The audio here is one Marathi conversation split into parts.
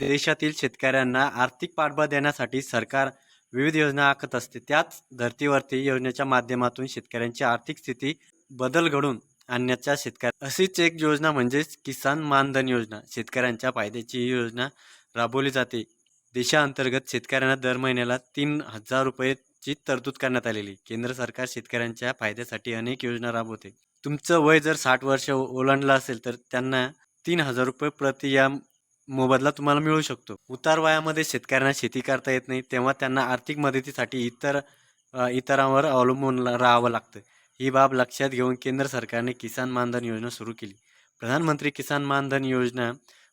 देशातील शेतकऱ्यांना आर्थिक पाठबळ देण्यासाठी सरकार विविध योजना आखत असते. त्याच धर्तीवरती योजनेच्या माध्यमातून शेतकऱ्यांची आर्थिक स्थिती बदल घडून आणण्याच्या शेतकऱ्या अशीच एक योजना म्हणजेच किसान मानधन योजना. शेतकऱ्यांच्या फायद्याची ही योजना राबवली जाते. देशाअंतर्गत शेतकऱ्यांना दर महिन्याला तीन हजार रुपयेची तरतूद करण्यात आलेली. केंद्र सरकार शेतकऱ्यांच्या फायद्यासाठी अनेक योजना राबवते. तुमचं वय जर साठ वर्ष ओलांडलं असेल तर त्यांना तीन हजार रुपये प्रति या मोबदला तुम्हाला मिळू शकतो. उतार वयामध्ये शेतकऱ्यांना शेती करता येत नाही तेव्हा त्यांना आर्थिक मदतीसाठी इतर इतरांवर अवलंबून राहावं लागतं. ही बाब लक्षात घेऊन केंद्र सरकारने किसान मानधन योजना सुरू केली. प्रधानमंत्री किसान मानधन योजना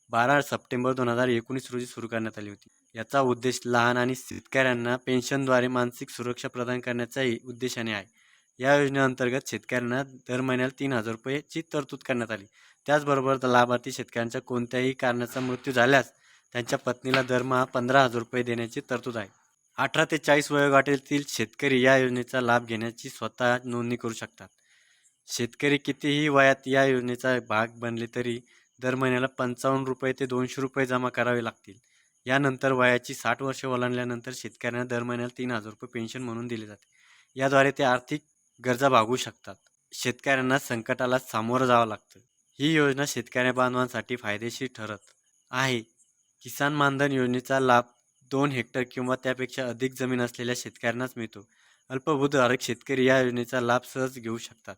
बारा सप्टेंबर दोन हजार एकोणीस रोजी सुरू करण्यात आली होती. याचा उद्देश लहान आणि शेतकऱ्यांना पेन्शनद्वारे मानसिक सुरक्षा प्रदान करण्याचाही उद्देशाने आहे. या योजनेअंतर्गत शेतकऱ्यांना दर महिन्याला तीन हजार रुपयेची तरतूद करण्यात आली. त्याचबरोबर लाभार्थी शेतकऱ्यांच्या कोणत्याही कारणाचा मृत्यू झाल्यास त्यांच्या पत्नीला दरमहा पंधरा हजार रुपये देण्याची तरतूद आहे. अठरा ते चाळीस वयोगटातील शेतकरी या योजनेचा लाभ घेण्याची स्वतः नोंदणी करू शकतात. शेतकरी कितीही वयात या योजनेचा भाग बनले तरी दर महिन्याला पंचावन्न रुपये ते दोनशे रुपये जमा करावे लागतील. यानंतर वयाची साठ वर्षे ओलांडल्यानंतर शेतकऱ्यांना दर महिन्याला तीन हजार रुपये पेन्शन म्हणून दिले जाते. याद्वारे ते आर्थिक गरजा भागू शकतात. शेतकऱ्यांना संकटाला सामोरं जावं लागतं. ही योजना शेतकऱ्या बांधवांसाठी फायदेशीर ठरत आहे. किसान मानधन योजनेचा लाभ दोन हेक्टर किंवा त्यापेक्षा अधिक जमीन असलेल्या शेतकऱ्यांनाच मिळतो. अल्पभूधारक शेतकरी या योजनेचा लाभ सहज घेऊ शकतात.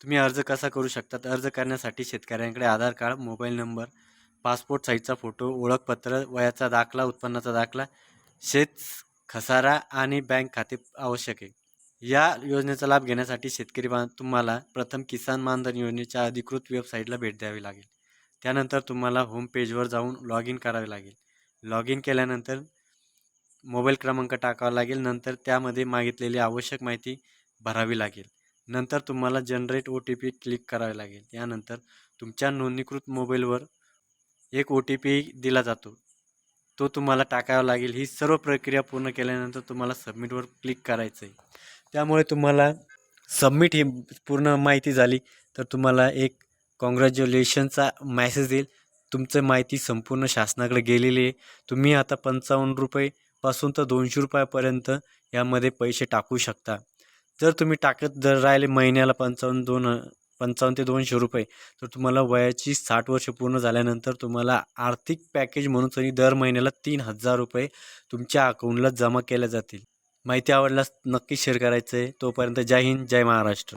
तुम्ही अर्ज कसा करू शकतात? अर्ज करण्यासाठी शेतकऱ्यांकडे Aadhaar card mobile number passport साईजचा फोटो ओळखपत्र वयाचा दाखला उत्पन्नाचा दाखला शेत खसारा आणि बँक खाते आवश्यक आहे. या योजनेचा लाभ घेण्यासाठी शेतकरी बांध तुम्हाला प्रथम किसान मानधन योजनेच्या अधिकृत वेबसाईटला भेट द्यावी लागेल. त्यानंतर तुम्हाला होम पेजवर जाऊन लॉग इन करावे लागेल. लॉग इन केल्यानंतर मोबाईल क्रमांक टाकावा लागेल. नंतर त्यामध्ये मागितलेली आवश्यक माहिती भरावी लागेल. नंतर तुम्हाला generate O T P click करावे लागेल. त्यानंतर तुमच्या नोंदणीकृत मोबाईलवर एक ओ टी पी दिला जातो. तो तुम्हाला टाकावा लागेल. ही सर्व प्रक्रिया पूर्ण केल्यानंतर तुम्हाला सबमिटवर क्लिक करायचं आहे त्यामुळे तुम्हाला सबमिट ही पूर्ण माहिती झाली तर तुम्हाला एक कॉंग्रॅच्युलेशनचा मॅसेज येईल तुमचं माहिती संपूर्ण शासनाकडे गेलेली आहे. तुम्ही आता पंचावन्न रुपयेपासून तर दोनशे रुपयापर्यंत यामध्ये पैसे टाकू शकता. जर तुम्ही टाकत जर राहिले महिन्याला पंचावन्न दोन पंचावन्न ते दोनशे रुपये तर तुम्हाला वयाची साठ वर्ष पूर्ण झाल्यानंतर तुम्हाला आर्थिक पॅकेज म्हणून तरी दर महिन्याला तीन हजार रुपये तुमच्या अकाउंटला जमा केल्या जातील. माहिती आवडल्यास नक्की शेअर करायचं आहे तोपर्यंत जय हिंद जय महाराष्ट्र.